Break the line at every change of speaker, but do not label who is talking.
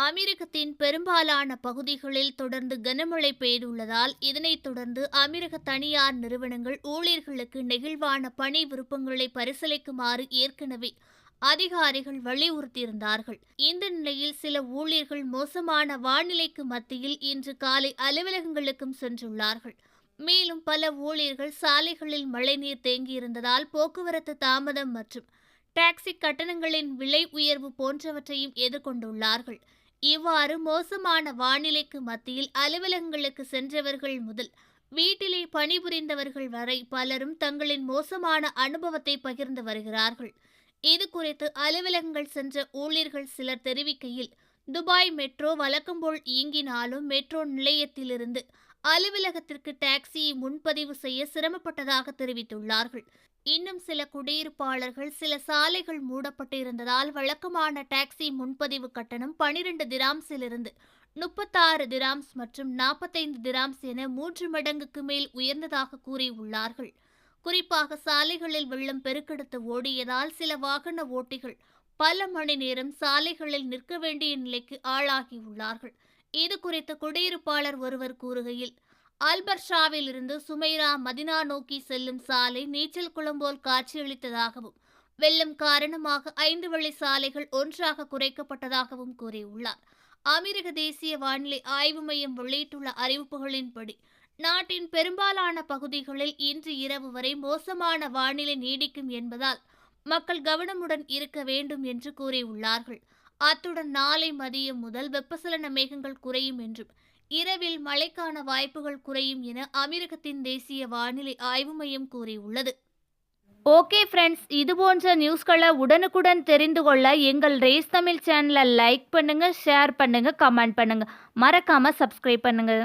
அமீரகத்தின் பெரும்பாலான பகுதிகளில் தொடர்ந்து கனமழை பெய்துள்ளதால் இதனைத் தொடர்ந்து அமீரக தனியார் நிறுவனங்கள் ஊழியர்களுக்கு நெகிழ்வான பணி விருப்பங்களை பரிசீலிக்குமாறு ஏற்கனவே அதிகாரிகள் வலியுறுத்தியிருந்தார்கள். இந்த நிலையில் சில ஊழியர்கள் மோசமான வானிலைக்கு மத்தியில் இன்று காலை அலுவலகங்களுக்கும் சென்றுள்ளார்கள். மேலும் பல ஊழியர்கள் சாலைகளில் மழைநீர் தேங்கியிருந்ததால் போக்குவரத்து தாமதம் மற்றும் டாக்ஸி கட்டணங்களின் விலை உயர்வு போன்றவற்றையும் எதிர்கொண்டுள்ளார்கள். இவ்வாறு மோசமான வானிலைக்கு மத்தியில் அலுவலகங்களுக்கு சென்றவர்கள் முதல் வீட்டிலே பணிபுரிந்தவர்கள் வரை பலரும் தங்களின் மோசமான அனுபவத்தை பகிர்ந்து வருகிறார்கள். இது குறித்து அலுவலகங்கள் சென்ற ஊழியர்கள் சிலர் தெரிவிக்கையில் துபாய் மெட்ரோ வழக்கம்போல் இயங்கினாலும் மெட்ரோ நிலையத்திலிருந்து அலுவலகத்திற்கு டாக்ஸியை முன்பதிவு செய்ய சிரமப்பட்டதாக தெரிவித்துள்ளார்கள். இன்னும் சில குடியிருப்பாளர்கள் சில சாலைகள் மூடப்பட்டிருந்ததால் வழக்கமான டாக்ஸி முன்பதிவு கட்டணம் பனிரெண்டு திராம்ஸிலிருந்து முப்பத்தாறு திராம்ஸ் மற்றும் நாற்பத்தைந்து திராம்ஸ் என மூன்று மடங்குக்கு மேல் உயர்ந்ததாக கூறியுள்ளார்கள். குறிப்பாக சாலைகளில் வெள்ளம் பெருக்கெடுத்து ஓடியதால் சில வாகன ஓட்டிகள் பல மணி நேரம் சாலைகளில் நிற்க வேண்டிய நிலைக்கு ஆளாகியுள்ளார்கள். இது குறித்து குடியிருப்பாளர் ஒருவர் கூறுகையில் அல்பர்ஷாவில் இருந்து சுமைரா மதினா நோக்கி செல்லும் சாலை நீச்சல் குளம் போல் காட்சியளித்ததாகவும் வெள்ளம் காரணமாக ஐந்து வழி சாலைகள் ஒன்றாக குறைக்கப்பட்டதாகவும் கூறியுள்ளார். அமெரிக்க தேசிய வானிலை ஆய்வு மையம் வெளியிட்டுள்ள அறிவிப்புகளின்படி நாட்டின் பெரும்பாலான பகுதிகளில் இன்று இரவு வரை மோசமான வானிலை நீடிக்கும் என்பதால் மக்கள் கவனமுடன் இருக்க வேண்டும் என்று கூறியுள்ளார்கள். அத்துடன் நாளை மதியம் முதல் வெப்பசலன மேகங்கள் குறையும் என்றும் இரவில் மழைக்கான வாய்ப்புகள் குறையும் என அமெரிக்கத்தின் தேசிய வானிலை ஆய்வு மையம் கூறியுள்ளது. ஓகே ஃப்ரெண்ட்ஸ் இது போன்ற நியூஸ்களை உடனுக்குடன் தெரிந்து கொள்ள எங்கள் ரேஸ் தமிழ் சேனலை லைக் பண்ணுங்கள் ஷேர் பண்ணுங்கள் கமெண்ட் பண்ணுங்கள் மறக்காமல் சப்ஸ்கிரைப் பண்ணுங்கள்